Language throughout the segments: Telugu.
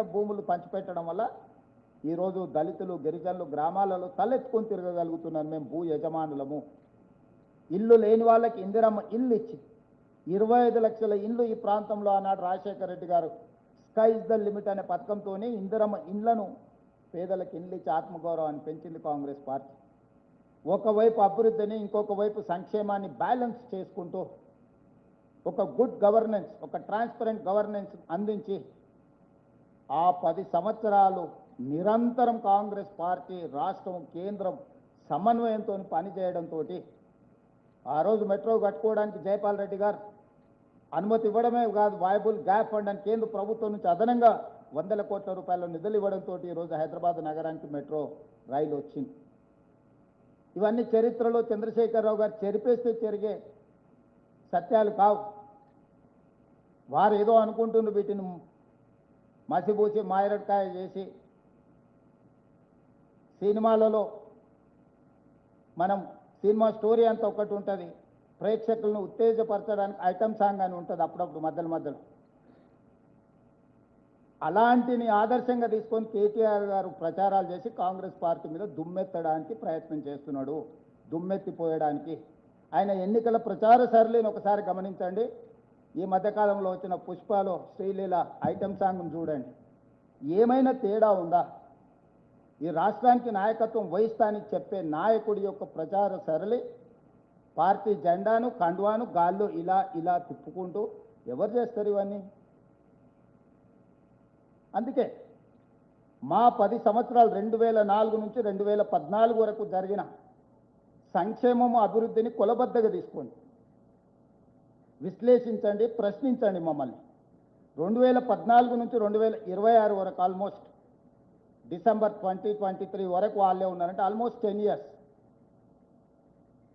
పేద భూములు పంచిపెట్టడం వల్ల ఈరోజు దళితులు గిరిజనులు గ్రామాలలో తలెత్తుకొని తిరగగలుగుతున్నారు. మేము భూ యజమానులము. ఇల్లు లేని వాళ్ళకి ఇందిరమ్మ ఇల్లు ఇచ్చి ఇరవై ఐదు లక్షల ఇల్లు ఈ ప్రాంతంలో ఆనాడు రాజశేఖర రెడ్డి గారు స్కై ఇస్ ద లిమిట్ అనే పథకంతో ఇందిరమ్మ ఇండ్లను పేదలకు ఇల్లు ఇచ్చి ఆత్మగౌరవాన్ని పెంచింది కాంగ్రెస్ పార్టీ. ఒకవైపు అభివృద్ధిని ఇంకొక వైపు సంక్షేమాన్ని బ్యాలెన్స్ చేసుకుంటూ ఒక గుడ్ గవర్నెన్స్ ఒక ట్రాన్స్పరెంట్ గవర్నెన్స్ అందించి ఆ పది సంవత్సరాలు నిరంతరం కాంగ్రెస్ పార్టీ రాష్ట్రం కేంద్రం సమన్వయంతో పనిచేయడంతో ఆ రోజు మెట్రో కట్టుకోవడానికి జయపాల్ రెడ్డి గారు అనుమతి ఇవ్వడమే కాదు వాయబుల్ గ్యాప్ ఫండ్ అని కేంద్ర ప్రభుత్వం నుంచి అదనంగా వందల కోట్ల రూపాయల నిధులు ఇవ్వడంతో ఈరోజు హైదరాబాద్ నగరానికి మెట్రో రైలు వచ్చింది. ఇవన్నీ చరిత్రలో చంద్రశేఖరరావు గారు చెరిపేస్తే జరిగే సత్యాలు కావు. వారు ఏదో అనుకుంటున్న వీటిని మసిబూసి మాయరడ్కాయ చేసి సినిమాలలో మనం సినిమా స్టోరీ అంతా ఒకటి ఉంటుంది. ప్రేక్షకులను ఉత్తేజపరచడానికి ఐటమ్ సాంగ్ అని ఉంటుంది అప్పుడప్పుడు మధ్యలో మధ్యలో. అలాంటిని ఆదర్శంగా తీసుకొని కేటీఆర్ గారు ప్రచారాలు చేసి కాంగ్రెస్ పార్టీ మీద దుమ్మెత్తడానికి ప్రయత్నం చేస్తున్నాడు. దుమ్మెత్తిపోయడానికి. ఆయన ఎన్నికల ప్రచార సరళిని ఒకసారి గమనించండి. ఈ మధ్యకాలంలో వచ్చిన పుష్పలో శ్రీలీల ఐటమ్ సాంగ్ను చూడండి. ఏమైనా తేడా ఉందా? ఈ రాష్ట్రానికి నాయకత్వం వహిస్తానని చెప్పే నాయకుడి యొక్క ప్రచార సరళి పార్టీ జెండాను కండువాను గాల్లో ఇలా ఇలా తిప్పుకుంటూ ఎవరు చేస్తారు ఇవన్నీ? అందుకే మా పది సంవత్సరాలు రెండు వేల నాలుగు నుంచి రెండు వేల పద్నాలుగు వరకు జరిగిన సంక్షేమము అభివృద్ధిని కొలబద్దగా తీసుకోండి. విశ్లేషించండి ప్రశ్నించండి మమ్మల్ని. రెండు వేల పద్నాలుగు నుంచి రెండు వేల ఇరవై ఆరు వరకు almost December twenty twenty three వరకు వాళ్ళే ఉన్నారంటే ఆల్మోస్ట్ టెన్ ఇయర్స్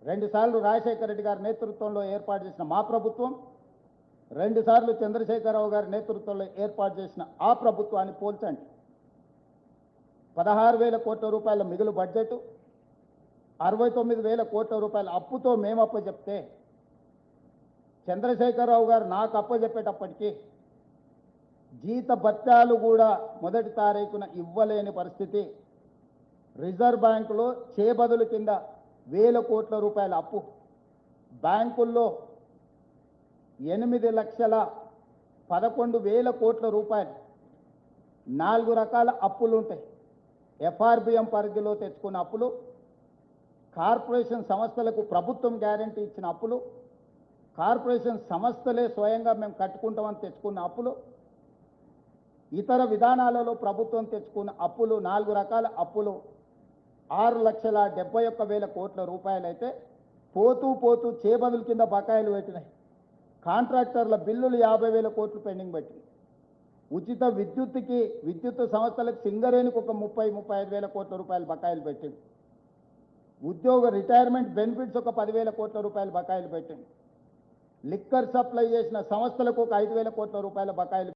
రెండుసార్లు రాజశేఖర రెడ్డి గారి నేతృత్వంలో ఏర్పాటు చేసిన మా ప్రభుత్వం రెండుసార్లు చంద్రశేఖరరావు గారి నేతృత్వంలో ఏర్పాటు చేసిన ఆ ప్రభుత్వాన్ని పోల్చండి. పదహారు వేల కోట్ల రూపాయల మిగులు బడ్జెట్ అరవై తొమ్మిది వేల కోట్ల రూపాయల అప్పుతో మేము అప్పచెప్తే చంద్రశేఖరరావు గారు నాకు అప్పచెప్పేటప్పటికీ జీత భత్యాలు కూడా మొదటి తారీఖున ఇవ్వలేని పరిస్థితి. రిజర్వ్ బ్యాంకులో చేబదులు కింద వేల కోట్ల రూపాయల అప్పు. బ్యాంకుల్లో ఎనిమిది లక్షల పదకొండు వేల కోట్ల రూపాయలు. నాలుగు రకాల అప్పులు ఉంటాయి. ఎఫ్ఆర్బిఎం పరిధిలో తెచ్చుకున్న అప్పులు. కార్పొరేషన్ సంస్థలకు ప్రభుత్వం గ్యారంటీ ఇచ్చిన అప్పులు. కార్పొరేషన్ సంస్థలే స్వయంగా మేము కట్టుకుంటామని తెచ్చుకున్న అప్పులు ఇతర విధానాలలో ప్రభుత్వం తెచ్చుకున్న అప్పులు నాలుగు రకాల అప్పులు. ఆరు లక్షల డెబ్బై ఒక్క వేల కోట్ల రూపాయలైతే పోతూ పోతూ చేబదుల కింద బకాయిలు పెట్టినాయి. కాంట్రాక్టర్ల బిల్లులు యాభై వేల కోట్లు పెండింగ్ పెట్టినాయి. ఉచిత విద్యుత్కి విద్యుత్ సంస్థలకు సింగరేణికి ఒక ముప్పై ముప్పై ఐదు వేల కోట్ల రూపాయలు బకాయిలు పెట్టింది. ఉద్యోగ రిటైర్మెంట్ బెనిఫిట్స్ ఒక పదివేల కోట్ల రూపాయలు బకాయిలు పెట్టింది. లిక్కర్ సప్లై చేసిన సంస్థలకు ఒక ఐదు వేల కోట్ల రూపాయల బకాయిలు